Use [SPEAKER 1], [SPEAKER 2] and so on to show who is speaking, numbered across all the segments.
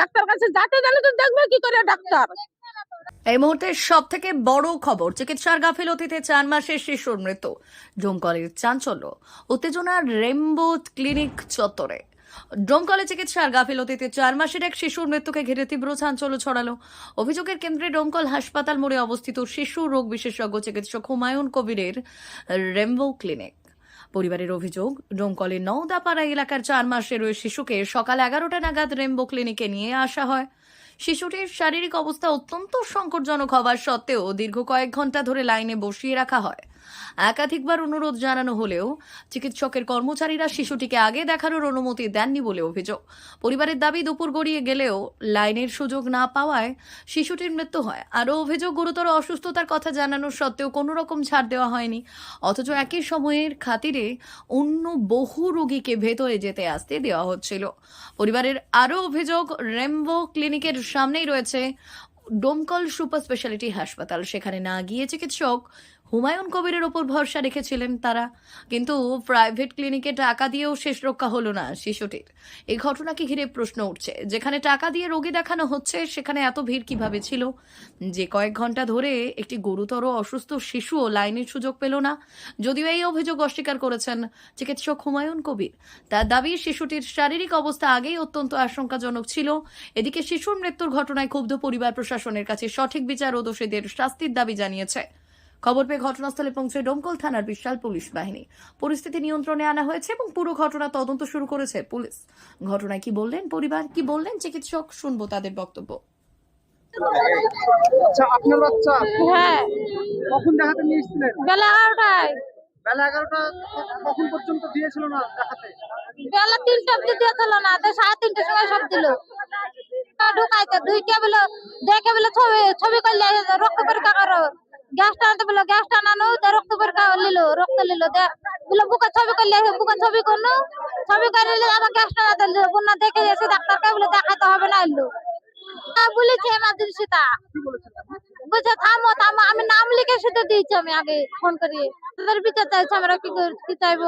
[SPEAKER 1] Doctor কাছে যাতে জানে তো দেখবে কি করে ডাক্তার।
[SPEAKER 2] এই মুহূর্তে সব থেকে বড় খবর, চিকিৎসার গাফিলতিতে চার মাসের শিশুর মৃত্যু। ডোমকলের চাঞ্চল্য, উত্তেজনার রেমবো ক্লিনিক চত্বরে। ডোমকলে চিকিৎসার গাফিলতিতে চার মাসের এক শিশুর মৃত্যুকে ঘিরে তীব্র চাঞ্চল্য ছড়ালো। অভিযোগের কেন্দ্রে ডোমকল হাসপাতাল মোড়ে অবস্থিত শিশু রোগ বিশেষজ্ঞ চিকিৎসক হুমায়ুন কবিরের রেমবো ক্লিনিক। পরিবারের অভিযোগ, ডোমকলের নওদাপাড়া এলাকার চার মাসের ওই শিশুকে সকাল এগারোটা নাগাদ রেমবো ক্লিনিকে নিয়ে আসা হয়। শিশুটির শারীরিক অবস্থা অত্যন্ত সংকটজনক হওয়ার সত্ত্বেও দীর্ঘ কয়েক ঘণ্টা ধরে লাইনে বসিয়ে রাখা হয়। একাধিকবার অনুরোধ জানানো হলেও চিকিৎসকের কর্মচারীরা শিশুটিকে আগে দেখানোর অনুমতি দেননি বলে অভিযোগ। পরিবারের দাবি, দুপুর গড়িয়ে গেলেও লাইনের সুযোগ না পাওয়ায় শিশুটির মৃত্যু হয়। আরও অভিযোগ, গুরুতর অসুস্থতার কথা জানানোর সত্ত্বেও কোনো রকম ছাড় দেওয়া হয়নি। অথচ একই সময়ের খাতিরে অন্য বহু রোগীকে ভেতরে যেতে আসতে দেওয়া হচ্ছিল। পরিবারের আরও অভিযোগ, রেমবো ক্লিনিকের সামনেই রয়েছে ডোমকল সুপার স্পেশালিটি হাসপাতাল। সেখানে না গিয়ে চিকিৎসক হুমায়ুন কবিরের ওপর ভরসা রেখেছিলেন তারা। কিন্তু প্রাইভেট ক্লিনিকে টাকা দিয়েও শেষ রক্ষা হলো না শিশুটির। এই ঘটনাকে ঘিরে প্রশ্ন উঠছে, যেখানে টাকা দিয়ে রোগী দেখানো হচ্ছে, সেখানে এত ভিড় কীভাবে ছিল? যে কয়েক ঘণ্টা ধরে একটি গুরুতর অসুস্থ শিশুও লাইনের সুযোগ পেল না। যদিও এই অভিযোগ অস্বীকার করেছেন চিকিৎসক হুমায়ুন কবির। তার দাবি, শিশুটির শারীরিক অবস্থা আগেই অত্যন্ত আশঙ্কাজনক ছিল। এদিকে শিশুর মৃত্যুর ঘটনায় ক্ষুব্ধ পরিবার প্রশাসনের কাছে সঠিক বিচার ও দোষীদের শাস্তির দাবি জানিয়েছে। খবর পেয়ে ঘটনাস্থলে পৌঁছে ডোমকল থানার বিশাল পুলিশ বাহিনী। পরিস্থিতি নিয়ন্ত্রণে আনা হয়েছে এবং পুরো ঘটনা তদন্ত শুরু করেছে পুলিশ। ঘটনায় কি বললেন পরিবার কি বললেন চিকিৎসক শুনব তাদের বক্তব্য।
[SPEAKER 3] আচ্ছা আপনার বাচ্চা?
[SPEAKER 1] হ্যাঁ।
[SPEAKER 3] কখন দেখাতে নিয়ে এসেছিলেন?
[SPEAKER 1] বেলা এগারোটায়।
[SPEAKER 3] বেলা এগারোটা কখন পর্যন্ত দিয়েছিল না দেখাতে?
[SPEAKER 1] বেলা তিনটা অব্দি দিয়েছিল না তো সাড়ে তিনটার সময় সব দিল। ঢুকাইতে দুইটা বলে দেখে বলে ছবি ছবি করলে রক্ত পরীক্ষা করো। গ্যাস টানাতে বলে গ্যাস টানানো তো রক্ত পরীক্ষা লিলো রক্ত লিলো দে বলে বুকে ছবি করলে বুকে ছবি করল ছবি করে নিলে আবার গ্যাস টানাতে লিলো বন্যা দেখে এসে ডাক্তারকে বলে দেখাতে হবে না এলো। বলেছে এমার্জেন্সিটা বুঝে থামো থামো আমি নাম লিখে শুধু দিয়েছি আমি আগে ফোন করে তাদের বিচার চাইছে আমরা কি কি চাইব?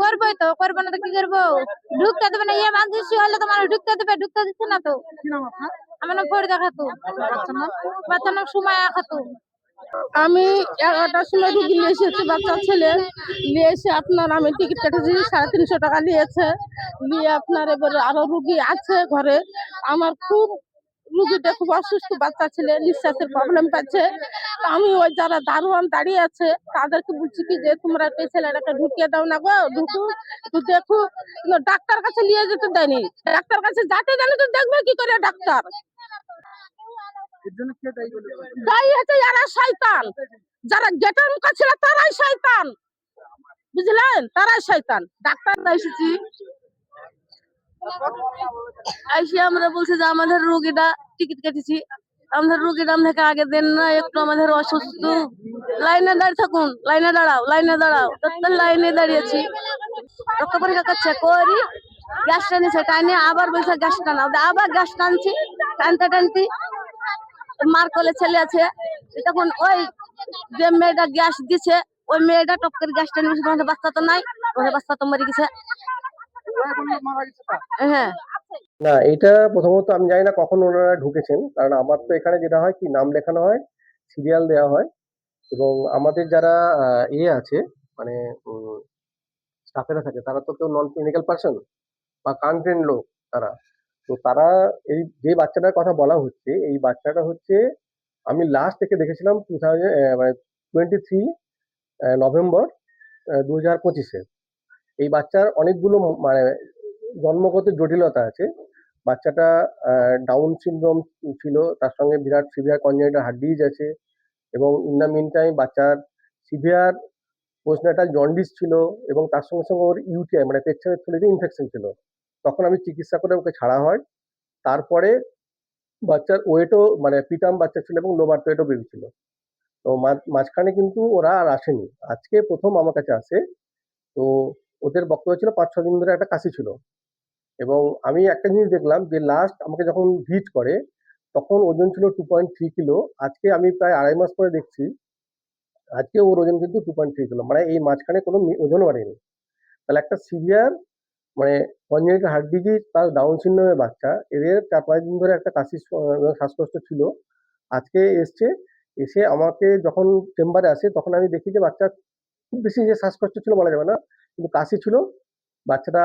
[SPEAKER 1] করবোই তো করব না তো কি করব? ঢুকতে দেবে না এমার্জেন্সি হলে তো মানুষ ঢুকতে দেবে ঢুকতে দিচ্ছে না তো। আমার নাম ফরিদা খাতুন
[SPEAKER 3] বাচ্চার নাম
[SPEAKER 1] সুমায়া খাতুন
[SPEAKER 4] আমি এগারোটার সময় রুগী নিয়ে এসেছি, বাচ্চা ছেলে। নিয়ে এসে আপনার আমি টিকিট কেটেছি, সাড়ে তিনশো টাকা নিয়েছে। নিয়ে আপনার এবারে আরও রুগী আছে ঘরে। আমার খুব, রুগীটা খুব অসুস্থ, বাচ্চা ছেলে, নিঃশ্বাসের প্রবলেম পাচ্ছে। আমি ওই যারা দারোয়ান দাঁড়িয়ে আছে, তাদেরকে বলছি কি যে, তোমরা এই ছেলেটাকে ঢুকিয়ে দাও না গো, ঢুকু, একটু দেখো। ডাক্তার কাছে নিয়ে যেতে দেয়নি। ডাক্তার কাছে যাতে জানে তো দেখবে কি করে ডাক্তার?
[SPEAKER 3] দায়ী
[SPEAKER 4] হচ্ছে যারা শয়তান। যারা গেটের মুখে ছিল তারাই শয়তান। বুঝলেন? তারাই শয়তান। ডাক্তার এসেছি? এসে আমরা বলছি যে আমাদের রোগীটা টিকিট কেটেছি। আমাদের রোগীটা আমাদেরকে আগে দেন না, একটু আমাদের অসুস্থ। লাইনে দাঁড়িয়ে থাকুন, লাইনে দাঁড়াও লাইনে দাঁড়াও। তো লাইনে দাঁড়িয়েছি। রক্ত পরীক্ষা করছে, করি। গ্যাস টানিছে টানে, আবার বলছে গ্যাস টানাও আবার গ্যাস টানছি, টানতে টানতে মার কোলে ছেলে আছে তখন ওই যে মেয়েটা গ্যাস দিছে, ওই মেয়েটা টপ করে গ্যাস টেনে বসে তোমাদের বাচ্চা তো নাই ওদের বাচ্চা তো মরে গেছে। হ্যাঁ।
[SPEAKER 5] না, এটা প্রথমত আমি জানি না কখন ওনারা ঢুকেছেন, কারণ আমার তো এখানে যেটা হয় কি, নাম লেখানো হয়, সিরিয়াল দেওয়া হয়, এবং আমাদের যারা ইয়ে আছে মানে স্টাফেরা থাকে, তারা তো কেউ নন ক্লিনিক্যাল পার্সন বা কানট্রেন লোক, তারা। তো তারা এই যে বাচ্চাটার কথা বলা হচ্ছে, এই বাচ্চাটা হচ্ছে, আমি লাস্ট থেকে দেখেছিলাম টু থাউজেন্ড মানে টোয়েন্টি থ্রি নভেম্বর দু হাজার পঁচিশে। এই বাচ্চার অনেকগুলো মানে জন্মগত জটিলতা আছে। বাচ্চাটা ডাউন সিনড্রোম ছিল, তার সঙ্গে বিরাট সিভিয়ার কনজেনিটাল হার্ট ডিজ আছে এবং ইন দ্য মিন টাইম বাচ্চার সিভিয়ার পোস্টনাটাল জন্ডিস ছিল এবং তার সঙ্গে সঙ্গে ওর ইউটিআই মানে পেচ্ছাপের থলিতে ইনফেকশন ছিল। তখন আমি চিকিৎসা করে ওকে ছাড়া হয়। তারপরে বাচ্চার ওয়েটও মানে পিটাম বাচ্চা ছিল এবং লোবার ওয়েটও বেবি ছিল। তো মাঝ- মাঝখানে কিন্তু ওরা আর আসেনি। আজকে প্রথম আমার কাছে আসে। তো ওদের বক্তব্য ছিল পাঁচ ছ দিন ধরে একটা কাশি ছিল। এবং আমি একটা জিনিস দেখলাম যে লাস্ট আমাকে যখন ভিজ করে, তখন ওজন ছিল টু পয়েন্ট থ্রি কিলো। আজকে আমি প্রায় আড়াই মাস পরে দেখছি, আজকে ওর ওজন কিন্তু টু পয়েন্ট থ্রি কিলো। মানে এই মাঝখানে কোনো ওজন বাড়েনি। তাহলে একটা সিভিয়ার মানে congenital heart disease plus Down সিনড্রোমের বাচ্চা। এদের চার পাঁচ দিন ধরে একটা কাশি শ্বাসকষ্ট ছিল। আজকে এসছে, এসে আমাকে যখন চেম্বারে আসে, তখন আমি দেখি যে বাচ্চা খুব বেশি যে শ্বাসকষ্ট ছিল বলা যাবে না, কিন্তু কাশি ছিল। বাচ্চাটা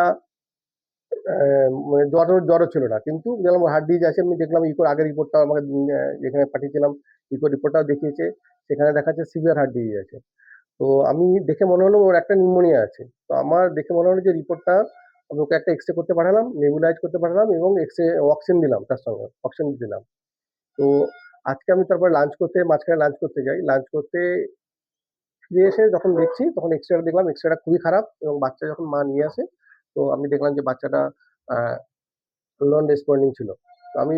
[SPEAKER 5] মানে জ্বর, জ্বরও ছিল না। কিন্তু যেরকম হার্ট ডিজ আছে, আমি দেখলাম ইকোর আগের রিপোর্টটা আমাকে যেখানে পাঠিয়েছিলাম ইকোর রিপোর্টটাও দেখিয়েছে। সেখানে দেখাচ্ছে সিভিয়ার হার্ট ডিজ আছে। তো আমি দেখে মনে হলো ওর একটা নিউমোনিয়া আছে। তো আমার দেখে মনে হলো যে রিপোর্টটা আমি ওকে একটা এক্সরে করতে পাঠালাম নেবুলাইজ করতে পাঠালাম এবং এক্সরে অক্সিজেন দিলাম তার সঙ্গে অক্সিজেন দিলাম। তো আজকে আমি তারপর লাঞ্চ করতে, মাঝখানে লাঞ্চ করতে যাই। লাঞ্চ করতে ফিরে এসে যখন দেখছি, তখন এক্সরেটা দেখলাম এক্সরেটা খুবই খারাপ এবং বাচ্চা যখন মা নিয়ে আসে, তো আমি দেখলাম যে বাচ্চাটা নন রেসপন্ডিং ছিল। তো আমি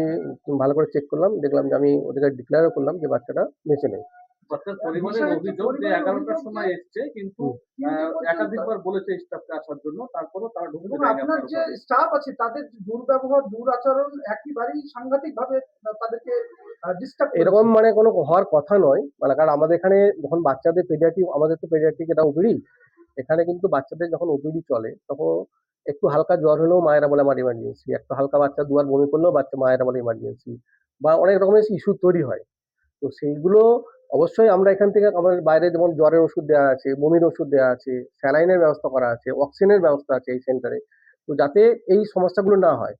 [SPEAKER 5] ভালো করে চেক করলাম, দেখলাম যে আমি ওদেরকে ডিক্লেয়ারও করলাম যে বাচ্চাটা বেঁচে নেই।
[SPEAKER 6] অর্থাৎ পরিবারের অভিযোগ যে এগারোটার সময় এসছে কিন্তু একাধিকবার বলেছে স্টাফকে আসার জন্য তারপরও তারা ঢুকতে
[SPEAKER 3] আপনার
[SPEAKER 6] আপনার
[SPEAKER 3] যে স্টাফ আছে তাদের দুর্ব্যবহার দুরাচরণ একেবারেই সাংঘাতিক ভাবে তাদেরকে
[SPEAKER 5] এরকম মানে কোনো হওয়ার কথা নয়। মানে কারণ আমাদের এখানে যখন বাচ্চাদের পেডিয়াট্রিক আমাদের তো পেডিয়াট্রিক এটা ওপিডি এখানে কিন্তু বাচ্চাদের যখন ওপিডি চলে তখন একটু হালকা জ্বর হলেও মায়েরা বলে আমার ইমার্জেন্সি একটু হালকা বাচ্চা দুয়ার বমি করলেও বাচ্চা মায়েরা বলে ইমার্জেন্সি বা অনেক রকমের ইস্যু তৈরি হয়। তো সেইগুলো অবশ্যই আমরা এখান থেকে আমাদের বাইরে যেমন জ্বরের ওষুধ দেওয়া আছে, বমির ওষুধ দেওয়া আছে, স্যালাইনের ব্যবস্থা করা আছে, অক্সিজেনের ব্যবস্থা আছে এই সেন্টারে। তো যাতে এই সমস্যাগুলো না হয়।